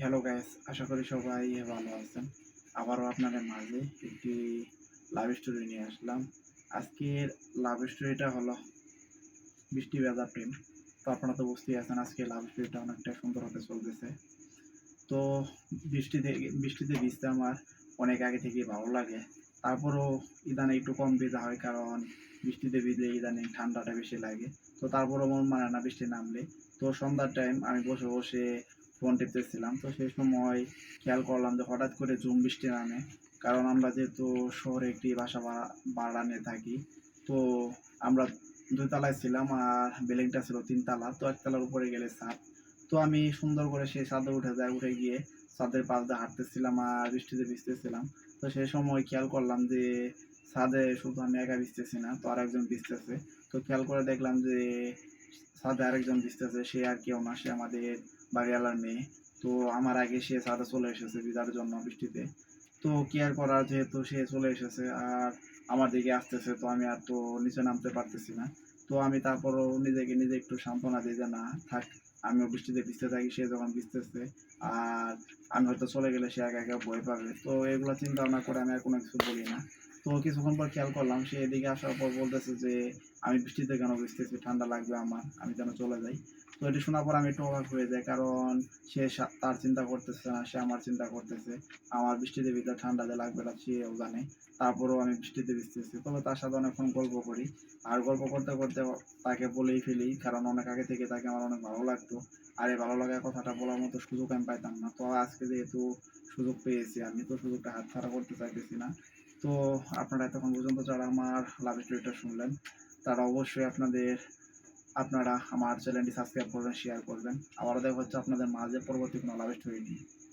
Hello guys আশা করি সবাই ভালো আছেন। আবারও আপনাদের মাঝে একটি লাভ স্টোরি নিয়ে আসলাম। আজকের লাভ স্টোরিটা হলো বৃষ্টি ভেজা প্রেম। তো আপনারা তো বুঝতেই আছেন, আজকে লাভ স্টোরিটা অনেকটা সুন্দর হতে চলতেছে। তো বৃষ্টিতে বৃষ্টিতে ভিজতে আমার অনেক আগে থেকেই ভালো লাগে। তারপরও ইদানে একটু কম ভেজা হয়, কারণ বৃষ্টিতে ভিজলে ইদানিং ঠান্ডাটা বেশি লাগে। তো তারপরও মন মানে না বৃষ্টি নামলে। তো সন্ধ্যার টাইম আমি বসে বসে ফোন টিপতেছিলাম। তো সেই সময় খেয়াল করলাম যে হঠাৎ করে ঝুম বৃষ্টি নামে। কারণ আমরা যেহেতু শহরে একটি বাসা ভাড়া নিয়ে থাকি, তো আমরা দুই তলায় ছিলাম আর বিল্ডিংটা ছিল তিনতলা, তো একতলার উপরে গেলে ছাদ। তো আমি সুন্দর করে সেই ছাদে উঠে যাই উঠে গিয়ে ছাদের পাশ দিয়ে হাঁটতেছিলাম আর বৃষ্টিতে ভিজতেছিলাম। তো সেই সময় খেয়াল করলাম যে ছাদে শুধু আমি একা ভিজতেছি না, তো আরেকজন ভিজতেছে। তো খেয়াল করে দেখলাম যে ছাদে আরেকজন ভিজতেছে সে আর কেউ না, সে আমাদের বাড়িওয়ালার মেয়ে। তো আমার আগে সে ছাদে চলে এসেছে বিদার জন্য বৃষ্টিতে। তো কি আর করার, যেহেতু সে চলে এসেছে আর আমার দিকে আসতেছে, তো আমি আর তো নিচে নামতে পারতেছি না। তো আমি তারপরও নিজেকে নিজে একটু সান্ত্বনা দিই যে না, থাক আমিও বৃষ্টিতে ভিজতে থাকি, সে যখন ভিজতেছে আর আমি হয়তো চলে গেলে সে একা একা ভয় পাবে। তো এগুলো চিন্তা ভাবনা করে আমি আর কোনো কিছু বলি না। তো কিছুক্ষণ পর খেয়াল করলাম, সে এদিকে আসার পর বলতেছে যে, আমি বৃষ্টিতে কেন ভিজতেছি? ঠান্ডা লাগবে আমার, আমি যেন চলে যাই। তো এটি শোনার পর আমি একটু অবাক হয়ে যাই, কারণ সে তার চিন্তা করতেছে না, সে আমার চিন্তা করতেছে। আমার বৃষ্টিতে ভিজে ঠান্ডা যে লাগবে না সেও জানে। তারপরেও আমি বৃষ্টিতে ভিজতেছি। তবে তার সাথে অনেকক্ষণ গল্প করি। আর গল্প করতে করতে তাকে বলেই ফেলি, কারণ অনেক আগে থেকে তাকে আমার অনেক ভালো লাগতো। আর এই ভালো লাগার কথাটা বলার মতো সুযোগ আমি পাইতাম না। তো আজকে যেহেতু সুযোগ পেয়েছি, আমি তো সুযোগটা হাত ছাড়া করতে চাইতেছি না। তো আপনারা এতক্ষণ পর্যন্ত যারা আমার লাভ স্টোরিটা শুনলেন, তারা অবশ্যই আপনাদের আপনারা আমার চ্যানেলটি সাবস্ক্রাইব করবেন শেয়ার করবেন। আবারও দেখা হচ্ছে আপনাদের মাঝে পরবর্তী কোনো লাভ স্টোরি নিয়ে।